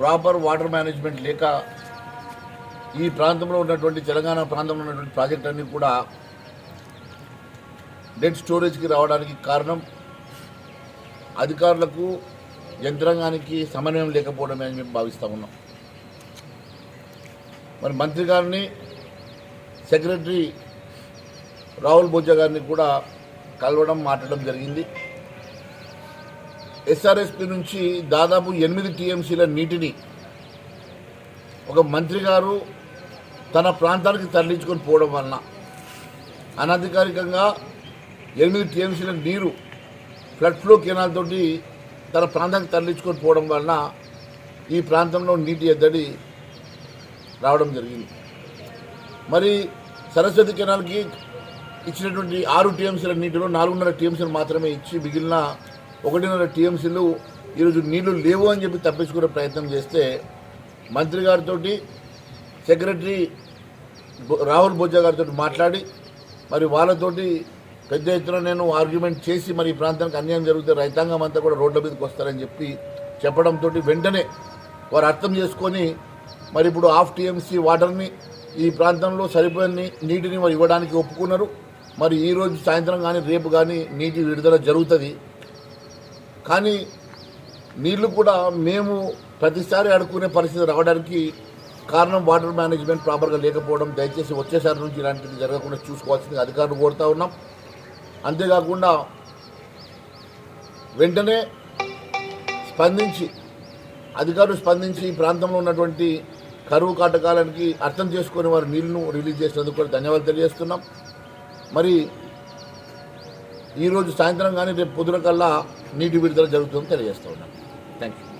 Proper water management లేక ఈ ప్రాంతంలో ఉన్నటువంటి తెలంగాణ ప్రాంతంలో ఉన్నటువంటి ప్రాజెక్ట్ అన్నీ కూడా డెడ్ స్టోరేజ్కి రావడానికి కారణం అధికారులకు యంత్రాంగానికి సమన్వయం లేకపోవడమే అని మేము భావిస్తూ ఉన్నాం. మరి మంత్రి గారిని సెక్రటరీ రాహుల్ బొజ్జా గారిని కూడా కలవడం మాట్లాడడం జరిగింది. ఎస్ఆర్ఎస్పి నుంచి దాదాపు ఎనిమిది టీఎంసీల నీటిని ఒక మంత్రి గారు తన ప్రాంతానికి తరలించుకొని పోవడం వలన అనధికారికంగా ఎనిమిది టీఎంసీల నీరు ఫ్లడ్ ఫ్లో కెనాల్ తోటి తన ప్రాంతానికి తరలించుకొని పోవడం వలన ఈ ప్రాంతంలో నీటి ఎద్దడి రావడం జరిగింది. మరి సరస్వతి కెనాల్కి ఇచ్చినటువంటి ఆరు టీఎంసీల నీటిలో నాలుగున్నర టీఎంసీలు మాత్రమే ఇచ్చి మిగిలిన ఒకటిన్నర టీఎంసీలు ఈరోజు నీళ్ళు లేవు అని చెప్పి తప్పించుకునే ప్రయత్నం చేస్తే మంత్రి గారితో సెక్రటరీ రాహుల్ బొజ్జా గారితో మాట్లాడి మరి వాళ్ళతోటి పెద్ద ఎత్తున నేను ఆర్గ్యుమెంట్ చేసి మరి ఈ ప్రాంతానికి అన్యాయం జరిగితే రైతాంగం అంతా కూడా రోడ్ల మీదకి వస్తారని చెప్పి చెప్పడంతో వెంటనే వారు అర్థం చేసుకొని మరి ఇప్పుడు హాఫ్ టీఎంసీ వాటర్ని ఈ ప్రాంతంలో సరిపోయిన నీటిని మరి ఇవ్వడానికి ఒప్పుకున్నారు. మరి ఈరోజు సాయంత్రం కానీ రేపు కానీ నీటి విడుదల జరుగుతుంది. కానీ నీళ్ళు కూడా మేము ప్రతిసారి అడుక్కునే పరిస్థితి రావడానికి కారణం వాటర్ మేనేజ్మెంట్ ప్రాపర్గా లేకపోవడం దయచేసి వచ్చేసారి నుంచి ఇలాంటివి జరగకుండా చూసుకోవాల్సింది అధికారులు కోరుతా ఉన్నాం. అంతేకాకుండా వెంటనే స్పందించి అధికారులు స్పందించి ఈ ప్రాంతంలో ఉన్నటువంటి కరువు కాటకాలకి అర్థం చేసుకునే వారు నీళ్ళను రిలీజ్ చేసినందుకు కూడా ధన్యవాదాలు తెలియజేస్తున్నాం. మరి ఈరోజు సాయంత్రం కానీ రేపు పొద్దున కల్లా నీటి విడుదల జరుగుతుందని తెలియజేస్తూ ఉన్నాను. Thank you